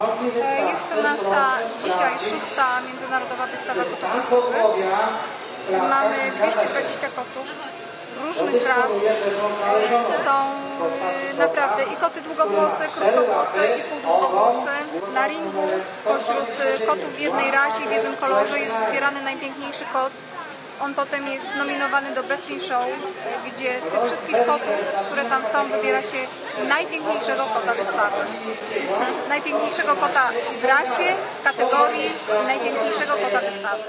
E, Jest to nasza dzisiaj szósta międzynarodowa wystawa kotów Mamy 220 kotów różnych ras. Są e, naprawdę i koty długowłose, krótkowłose i półdługowłose. Na ringu spośród e, kotów w jednej rasie, w jednym kolorze jest wybierany najpiękniejszy kot. On potem jest nominowany do Best in Show, gdzie z tych wszystkich kotów, które tam są, wybiera się najpiękniejszego kota wystawy. Najpiękniejszego kota w rasie, w kategorii najpiękniejszego kota wystawy.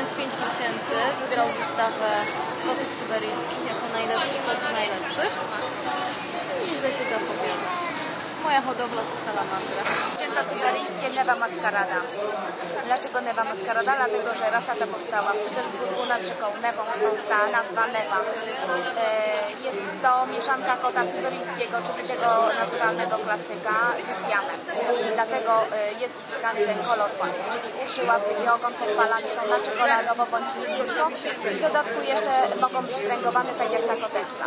Mając 5 miesięcy wygrał wystawę kotów syberyjskich jako najlepszy z najlepszych. I źle się zapowiada. Moja hodowla to salamandra. Święta syberyjskie Newa Maskarada. Dlaczego Newa Maskarada? Dlatego, że rasa ta powstała w Petersburgu nad rzeką Newą, ta nazwa Newa. E, Jest to mieszanka kota syberyjskiego, czyli tego naturalnego klasyka z. Dlatego e, jest uzyskany ten kolor właśnie, czyli uszy, łapy i ogon podpalane są na czekoladowo bądź niebiesko. I w dodatku jeszcze mogą być kręgowane tak jak ta koteczka.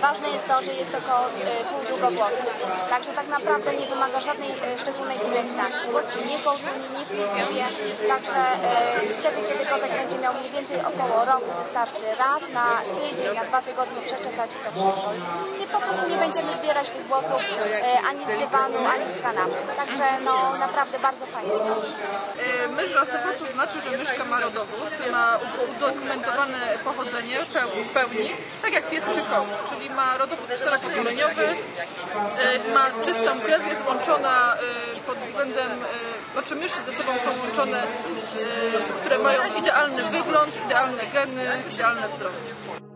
Ważne jest to, że jest to kot e, półdługowłosy. Także tak naprawdę nie wymaga żadnej e, szczególnej pielęgnacji. Nie kołtuje, nie filtruje. Także wtedy, kiedy kotek będzie miał mniej więcej około roku, wystarczy raz na tydzień, na dwa tygodnie przeczesać to wszystko. I po prostu nie będziemy zbierać tych włosów ani z dywanu, ani z kanapy. Także no naprawdę bardzo fajnie. E, Mysz rasowa to znaczy, że myszka ma rodowód, ma udokumentowane pochodzenie w pełni, tak jak pies czy kot, czyli ma rodowód czteropokoleniowy, e, ma czystą krew, jest łączona e, pod względem, e, znaczy myszy ze sobą są łączone, e, które mają idealny wygląd, idealne geny, idealne zdrowie.